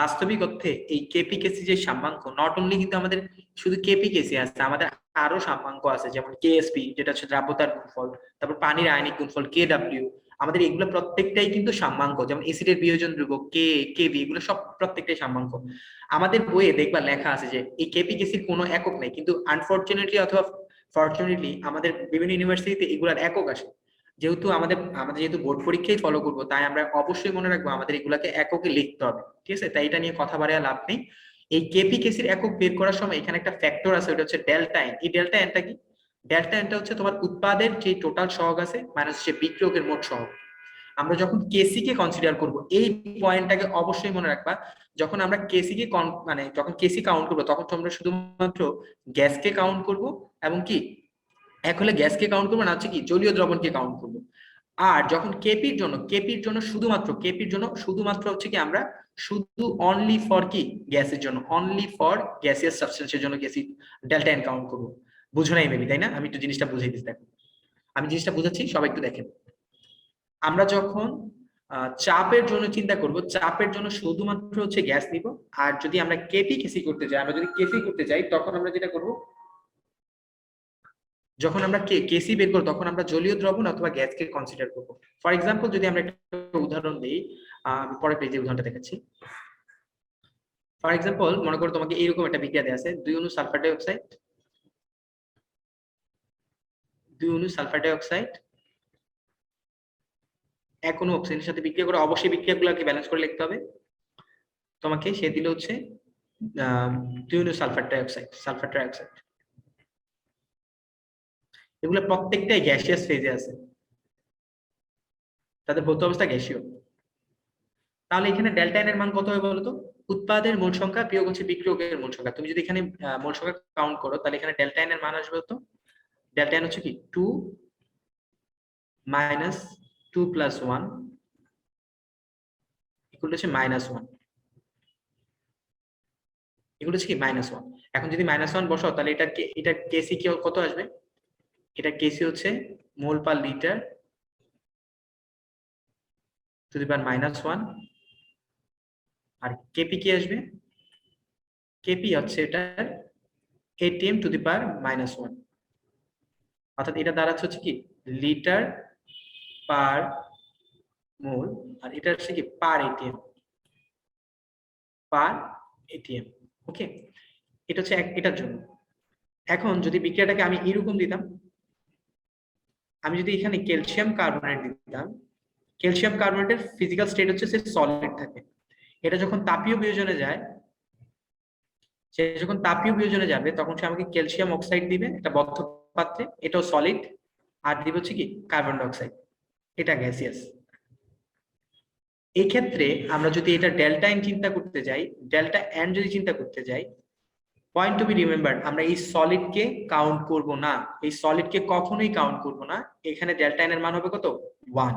বাস্তবিক অর্থে এই কেপি কেসি যে সাম্যাঙ্ক নট অনলি কিন্তু আমাদের শুধু কেপি কেসি আছে, আমাদের আরও সাম্যাঙ্ক আছে, যেমন কেএসপি যেটা হচ্ছে দ্রাব্যতার গুণফল, তারপর পানির আয়নিক গুণফল কে ডাব্লিউ আমাদের এগুলো প্রত্যেকটাই কিন্তু সাম্যাঙ্ক, যেমন এসিডের বিয়োজন ধ্রুবক কে কেবি এগুলো সব প্রত্যেকটাই সাম্যাঙ্ক। আমাদের বইয়ে দেখবা লেখা আছে যে এই কেপি কেসির কোনো একক নেই, কিন্তু আনফর্চুনেটলি অথবা ফর্চুনেটলি আমাদের বিভিন্ন ইউনিভার্সিটিতে এগুলার একক আসে। যেহেতু আমাদের আমাদের যেহেতু বোর্ড পরীক্ষাই ফলো করব, তাই আমরা অবশ্যই মনে রাখব আমাদের এগুলাকে এককে লিখতে হবে, ঠিক আছে? তাই এটা নিয়ে কথা বাড়িয়া লাভ নেই। এই কেপি কেসির একক বের করার সময় এখানে একটা ফ্যাক্টর আছে, ওটা হচ্ছে ডেল্টা এন এই ডেল্টা এনটা কি? ডেল্টা এনটা হচ্ছে তোমার উৎপাদের যে টোটাল সহগ আছে মাইনাস হচ্ছে বিক্রিয়কের মোট সহগ। আমরা যখন কেসি কে কনসিডার করব, এই পয়েন্টটাকে অবশ্যই মনে রাখবা, যখন আমরা কেসি কে মানে যখন কেসি কাউন্ট করব, তখন তোমরা শুধুমাত্র গ্যাসকে কাউন্ট করব, এবং কি? এক হলে গ্যাসকে কাউন্ট করব না হচ্ছে কি, জলীয় দ্রবণকে কাউন্ট করব। আর যখন কেপির জন্য কেপির জন্য শুধুমাত্র কেপির জন্য শুধুমাত্র হচ্ছে কি আমরা শুধু অনলি ফর কি? গ্যাসের জন্য অনলি ফর গ্যাসিয়াস সাবস্টেন্সের জন্য গ্যাসি ডেল্টা এন কাউন্ট করব। বুঝো নাই মেবি তাই না? আমি একটু জিনিসটা বুঝাই দিচ্ছি দেখো। আমি জিনিসটা বুঝাচ্ছি, সবাই একটু দেখেন। আমরা যখন চাপের জন্য চিন্তা করব, চাপের জন্য শুধুমাত্র হচ্ছে গ্যাস নিব, আর যদি আমরা কেপি কেসি করতে যাই, আমরা যদি কেসি করতে যাই, তখন আমরা যেটা করব যখন আমরা কেসি বের করব, তখন আমরা জলীয় দ্রবণ অথবা গ্যাসকে কনসিডার করব। ফর এক্সাম্পল যদি আমরা একটা উদাহরণ দিই আমি পরে পেজে উদাহরণটা দেখাচ্ছি। ফর এক্সাম্পল মনে করো তোমাকে এইরকম একটা বিক্রিয়া দেওয়া আছে, দুই অনু সালফার ডাইঅক্সাইড দুই অনু সালফার ডাইঅক্সাইড এক অনু অক্সিজেনের সাথে বিক্রিয়া করে অবশ্যই বিক্রিয়াগুলোকে ব্যালেন্স করে লিখতে হবে। তোমাকে সে দিল হচ্ছে দুই অনু সালফার ডাইঅক্সাইড সালফার ডাইঅক্সাইড এগুলো প্রত্যেকটাই গ্যাসিয়াস ফেজে আছে। তাদের ভৌত অবস্থা গ্যাসীয় তাহলে এখানে ডেল্টা এর মান কত হবে বলতো? উৎপাদের মোল সংখ্যা বিয়োগ হচ্ছে বিক্রিয়কের মোল সংখ্যা। তুমি যদি এখানে মোল সংখ্যা কাউন্ট করো, তাহলে এখানে ডেল্টা এর মান আসবে তো ডেল্টা এন হচ্ছে কি? Two minus two plus one equal হচ্ছে মাইনাস ওয়ান এগুলো হচ্ছে কি? মাইনাস ওয়ান এখন যদি মাইনাস ওয়ান বসাও, তাহলে এটা এটা কেসি কি কত আসবে? এটা কেসি হচ্ছে mole per litre to the power minus one. R KP কি আসবে? কেপি হচ্ছে এটার atm to the power minus one. অর্থাৎ এটা দাঁড়াচ্ছে হচ্ছে কি? লিটার পার মোল। আর এটা হচ্ছে কি? পার এটিএম পার এটিএম ওকে এটা হচ্ছে এটার জন্য। এখন যদি বিক্রিয়াটাকে আমি এরকম দিতাম আমি যদি এখানে ক্যালসিয়াম কার্বনেট দিতাম ক্যালসিয়াম কার্বনেটের ফিজিক্যাল স্টেট হচ্ছে সে সলিড থাকে। এটা যখন তাপীয় বিয়োজনে যায়, সে যখন তাপীয় বিয়োজনে যাবে, তখন সে আমাকে ক্যালসিয়াম অক্সাইড দিবে এটা বদ্ধ পাত্রে, এটাও সলিড আর দিবে হচ্ছে কি কার্বন ডাইঅক্সাইড এটা গ্যাসিয়াস এই ক্ষেত্রে আমরা যদি এটা ডেল্টা এন চিন্তা করতে যাই ডেল্টা এন যদি চিন্তা করতে যাই পয়েন্ট টু বি রিমেম্বার আমরা এই সলিড কে কাউন্ট করব না। এই সলিড কে কখনোই কাউন্ট করব না। এখানে ডেল্টা এর মান হবে কত? ওয়ান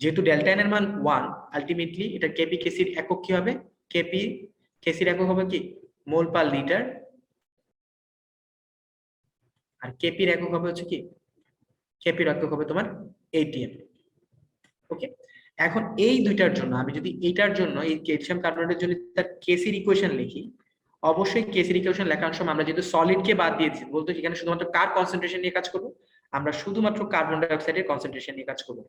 যেহেতু ডেল্টা এর মান ওয়ান আলটিমেটলি এটা কেপি কেসির একক কি হবে? কেপি কেসির একক হবে কি? মোল পার লিটার আর কেপির একক হবে হচ্ছে কি? কেপির একক হবে তোমার এটিএম ওকে এখন এই দুইটার জন্য, আমি যদি এইটার জন্য, এই ক্যালসিয়াম কার্বনেটের জন্য তার কেসির ইকুয়েশন লিখি অবশ্যই কেসির ইকুয়েশন লেখার সময় আমরা যেহেতু সলিড কে বাদ দিয়েছি, বলতো এখানে শুধুমাত্র কার কনসেন্ট্রেশন নিয়ে কাজ করব? আমরা শুধুমাত্র কার্বন ডাইঅক্সাইডের কনসেন্ট্রেশন নিয়ে কাজ করব।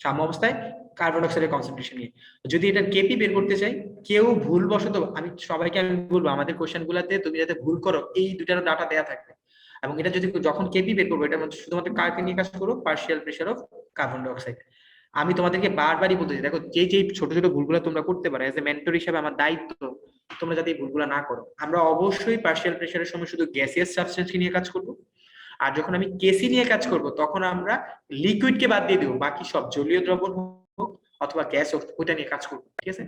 সাম্য অবস্থায় কার্বন ডাইঅক্সাইডের কনসেন্ট্রেশন নিয়ে। যদি এটা কেপি বের করতে চাই, কেউ ভুল বশত আমি সবাইকে আমি বলব, আমাদের কোশ্চেন গুলাতে তুমি যাতে ভুল করো, এই দুটারও ডাটা দেয়া থাকবে। এবং এটা যদি যখন কেপি বের করব, এটা শুধুমাত্র কারকে নিয়ে কাজ করব? Partial pressure of carbon dioxide আমি তোমাদেরকে বারবারই বলতেছি দেখো যে যে ছোট ছোট ভুলগুলো তোমরা করতে পারো এজ এ মেন্টর হিসাবে আমার দায়িত্ব তোমরা যাতে এই ভুলগুলো না করো। আমরা অবশ্যই পার্সিয়াল প্রেশারের সময় শুধু গ্যাসিয়াস সাবস্টেন্স নিয়ে কাজ করব। আর যখন আমি কেসি নিয়ে কাজ করব, তখন আমরা লিকুইডকে বাদ দিয়ে দেবো। বাকি সব জলীয় দ্রবণ হোক অথবা গ্যাস হোক, ওইটা নিয়ে কাজ করব, ঠিক আছে?